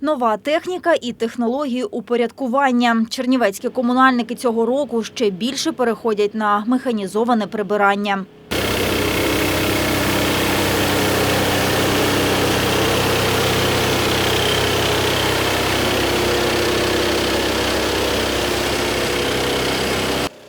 Нова техніка і технології упорядкування. Чернівецькі комунальники цього року ще більше переходять на механізоване прибирання.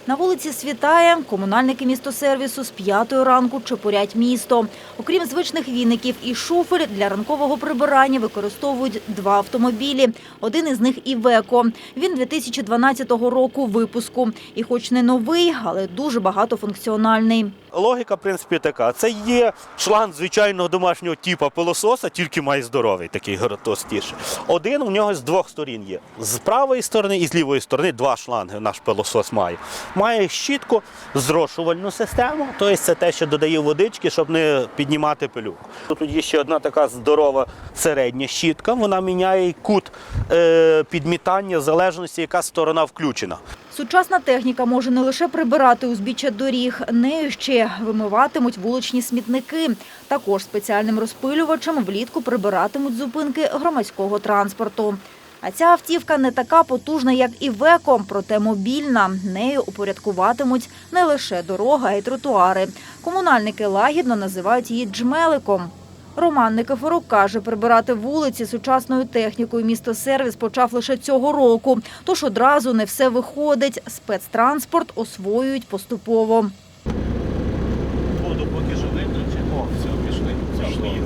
На вулиці Світає комунальники містосервісу з п'ятої ранку чепурять місто. Окрім звичних віників і шуфель, для ранкового прибирання використовують два автомобілі. Один із них «Івеко». Він 2012 року випуску. І хоч не новий, але дуже багатофункціональний. Логіка, в принципі, така. Це є шланг звичайного домашнього типу пилососа, тільки має здоровий, такий товстіший. Один у нього з двох сторін є. З правої сторони і з лівої сторони два шланги наш пилосос має. Має щітку, зрошувальну систему, тобто це те, що додає водички, щоб не піднімати пилюку. Тут є ще одна така здорова середня щітка, вона міняє кут е, підмітання в залежності, яка сторона включена. Сучасна техніка може не лише прибирати узбіччя доріг, нею ще вимиватимуть вуличні смітники. Також спеціальним розпилювачем влітку прибиратимуть зупинки громадського транспорту. А ця автівка не така потужна, як і Веко, проте мобільна. Нею упорядкуватимуть не лише дорога, а й тротуари. Комунальники лагідно називають її джмеликом. Роман Никифорук каже, прибирати вулиці сучасною технікою містосервіс почав лише цього року. Тож одразу не все виходить. Спецтранспорт освоюють поступово. Воду поки що виключи. О, все, пішли. Пішли. Давай.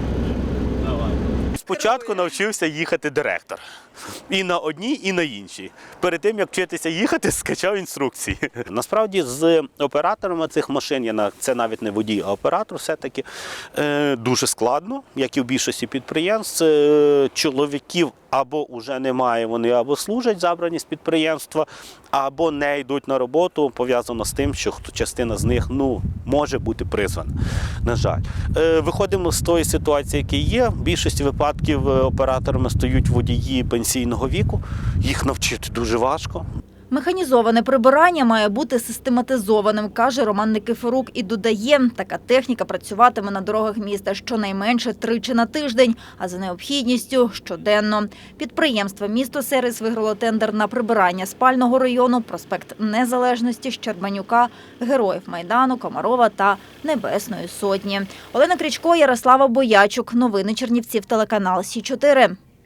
Спочатку навчився їхати директор. І на одній, і на іншій. Перед тим, як вчитися їхати, скачав інструкції. Насправді з операторами цих машин, я на- це навіть не водій, а оператор все-таки е, дуже складно, як і в більшості підприємств. Е, Чоловіків або вже немає, вони або служать забрані з підприємства, або не йдуть на роботу, пов'язано з тим, що частина з них ну, може бути призвана. На жаль, Е, виходимо з тої ситуації, яка є. В більшості випадків е, операторами стають водії пенсійного віку. Їх навчити дуже важко. Механізоване прибирання має бути систематизованим, каже Роман Никифорук і додає, така техніка працюватиме на дорогах міста щонайменше тричі на тиждень, а за необхідністю щоденно. Підприємство «Місто Сервіс» виграло тендер на прибирання спального району, проспект Незалежності, Щербанюка, Героїв Майдану, Комарова та Небесної Сотні. Олена Крічко, Ярослава Боячук. Новини Чернівців, телеканал Сі 4